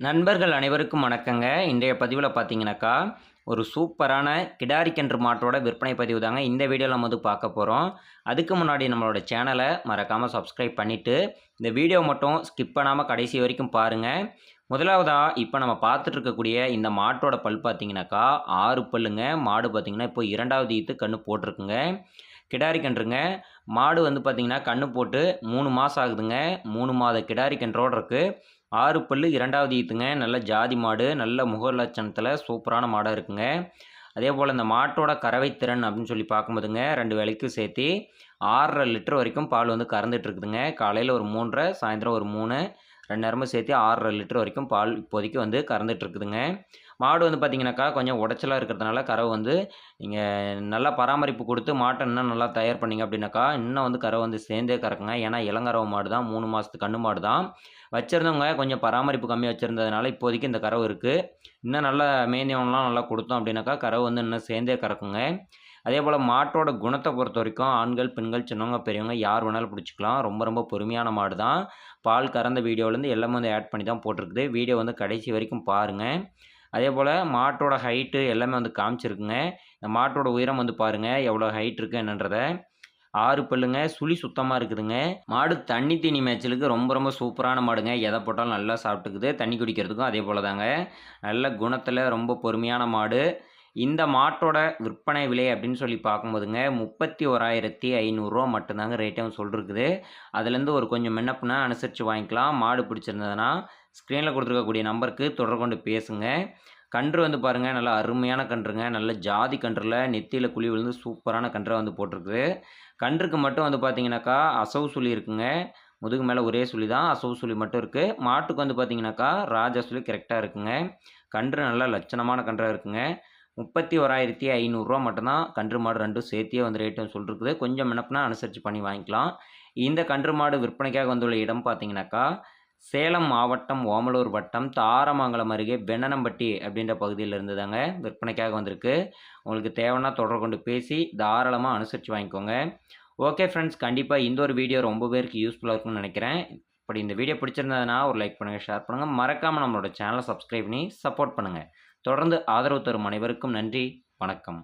நண்பர்கள் அனைவருக்கும் வணக்கங்க. இன்றைய பதிவில் பார்த்தீங்கன்னாக்கா ஒரு சூப்பரான கிடாரி கன்று மாட்டோட விற்பனை பதிவு தாங்க இந்த வீடியோவில் நம்ம வந்து பார்க்க போகிறோம் அதுக்கு முன்னாடி நம்மளோட சேனலை மறக்காமல் சப்ஸ்கிரைப் பண்ணிவிட்டு இந்த வீடியோ மட்டும் ஸ்கிப் பண்ணாமல் கடைசி வரைக்கும் பாருங்கள் முதலாவதாக இப்போ நம்ம பார்த்துட்டு இருக்கக்கூடிய இந்த மாட்டோட பல் பார்த்தீங்கன்னாக்கா ஆறு பல்லுங்க. மாடு பார்த்தீங்கன்னா இப்போ இரண்டாவது ஈத்து கன்று போட்டிருக்குங்க கிடாரி கன்றுங்க. மாடு வந்து பார்த்திங்கன்னா கன்று போட்டு மூணு மாதம் ஆகுதுங்க. மூணு மாத கிடாரி கன்றோடு இருக்குது ஆறு பல்லு இரண்டாவது ஈத்துங்க. நல்ல ஜாதி மாடு நல்ல முகலட்சணத்தில் சூப்பரான மாடாக இருக்குங்க. அதே போல் இந்த மாட்டோட கறவை திறன் அப்படின்னு சொல்லி பார்க்கும்போதுங்க ரெண்டு வேலைக்கும் சேர்த்து ஆறரை லிட்டர் வரைக்கும் பால் வந்து கறந்துட்டு இருக்குதுங்க. காலையில் ஒரு மூன்றரை சாயந்தரம் ஒரு மூணு ரெண்டு நேரமும் சேர்த்து ஆறரை லிட்டர் வரைக்கும் பால் இப்போதைக்கு வந்து கறந்துட்டுருக்குதுங்க. மாடு வந்து பார்த்திங்கனாக்கா கொஞ்சம் உடச்சலாக இருக்கிறதுனால கறவை வந்து நீங்கள் நல்லா பராமரிப்பு கொடுத்து மாட்டை இன்னும் நல்லா தயார் பண்ணிங்க அப்படின்னாக்கா இன்னும் வந்து கறவை வந்து சேர்ந்தே கறக்குங்க. ஏன்னா இளங்கறவை மாடு தான் மூணு மாதத்து கண்ணு மாடு தான். வச்சுருந்தவங்க கொஞ்சம் பராமரிப்பு கம்மியாக வச்சுருந்ததுனால இப்போதைக்கு இந்த கறவை இருக்குது இன்னும் நல்லா மேய்ந்தவங்களாம் நல்லா கொடுத்தோம் அப்படின்னாக்கா கறவை வந்து இன்னும் சேர்ந்தே கறக்குங்க. அதே போல் மாட்டோட குணத்தை பொறுத்த வரைக்கும் ஆண்கள் பெண்கள் சின்னவங்க பெரியவங்க யார் வேணாலும் பிடிச்சிக்கலாம். ரொம்ப ரொம்ப பொறுமையான மாடு தான். பால் கறந்த வீடியோலேருந்து எல்லாமே வந்து ஆட் பண்ணி தான் போட்டிருக்குது. வீடியோ வந்து கடைசி வரைக்கும் பாருங்கள் அதே போல் மாட்டோட ஹைட்டு எல்லாமே வந்து காமிச்சிருக்குங்க. இந்த மாட்டோட உயரம் வந்து பாருங்கள் எவ்வளோ ஹைட் இருக்குது என்னன்றதை. ஆறு பல்லுங்க. சுழி சுத்தமாக இருக்குதுங்க. மாடு தண்ணி தீனி மேய்ச்சலுக்கு ரொம்ப ரொம்ப சூப்பரான மாடுங்க. எதை போட்டாலும் நல்லா சாப்பிட்டுக்குது. தண்ணி குடிக்கிறதுக்கும் அதே போல் தாங்க நல்ல குணத்தில் ரொம்ப பொறுமையான மாடு. இந்த மாட்டோட விற்பனை விலை அப்படின்னு சொல்லி பார்க்கும்போதுங்க முப்பத்தி ஓராயிரத்தி ஐநூறுரூவா மட்டும்தாங்க ரேட்டும் சொல்லிருக்குது. அதுலேருந்து ஒரு கொஞ்சம் மின்னப்புனா அனுசரித்து வாங்கிக்கலாம். மாடு பிடிச்சிருந்ததுன்னா ஸ்க்ரீனில் கொடுத்துருக்கக்கூடிய நம்பருக்கு தொடர்பு கொண்டு பேசுங்க. கன்று வந்து பாருங்கள் நல்லா அருமையான கன்றுங்க. நல்ல ஜாதி கன்றில் நெத்தியில் குழி விழுந்து சூப்பரான கன்றை வந்து போட்டிருக்குது. கன்றுக்கு மட்டும் வந்து பார்த்தீங்கன்னாக்கா அசவு சுழி இருக்குங்க. முதுகு மேலே ஒரே சுழி தான் அசவு சுழி மட்டும் இருக்குது மாட்டுக்கு வந்து பார்த்தீங்கன்னாக்கா ராஜா சுழி கரெக்டாக இருக்குங்க. கன்று நல்லா லட்சணமான கன்றாக இருக்குங்க. முப்பத்தி ஓராயிரத்தி ஐநூறுரூவா மட்டும்தான் கன்று மாடு ரெண்டும் சேர்த்தியே வந்து ரேட்டும் சொல்லிருக்குது. கொஞ்சம் முன்னப்புனா அனுசரித்து பண்ணி வாங்கிக்கலாம். இந்த கன்று மாடு விற்பனைக்காக வந்துள்ள இடம் பார்த்தீங்கன்னாக்கா சேலம் மாவட்டம் ஓமலூர் வட்டம் தாரமங்கலம் அருகே வெண்ணனம்பட்டி அப்படின்ற பகுதியில் இருந்துதாங்க விற்பனைக்காக வந்திருக்கு. உங்களுக்கு தேவைன்னா தொடர்பு கொண்டு பேசி தாராளமாக அனுசரித்து வாங்கிக்கோங்க. ஓகே ஃப்ரெண்ட்ஸ் கண்டிப்பாக இந்த ஒரு வீடியோ ரொம்ப பேருக்கு யூஸ்ஃபுல்லாக இருக்கும்னு நினைக்கிறேன். இப்படி இந்த வீடியோ பிடிச்சிருந்ததுன்னா ஒரு லைக் பண்ணுங்கள் ஷேர் பண்ணுங்கள் மறக்காமல் நம்மளோட சேனலை சப்ஸ்கிரைப் பண்ணி சப்போர்ட் பண்ணுங்கள் தொடர்ந்து ஆதரவு தரும் அனைவருக்கும் நன்றி. வணக்கம்.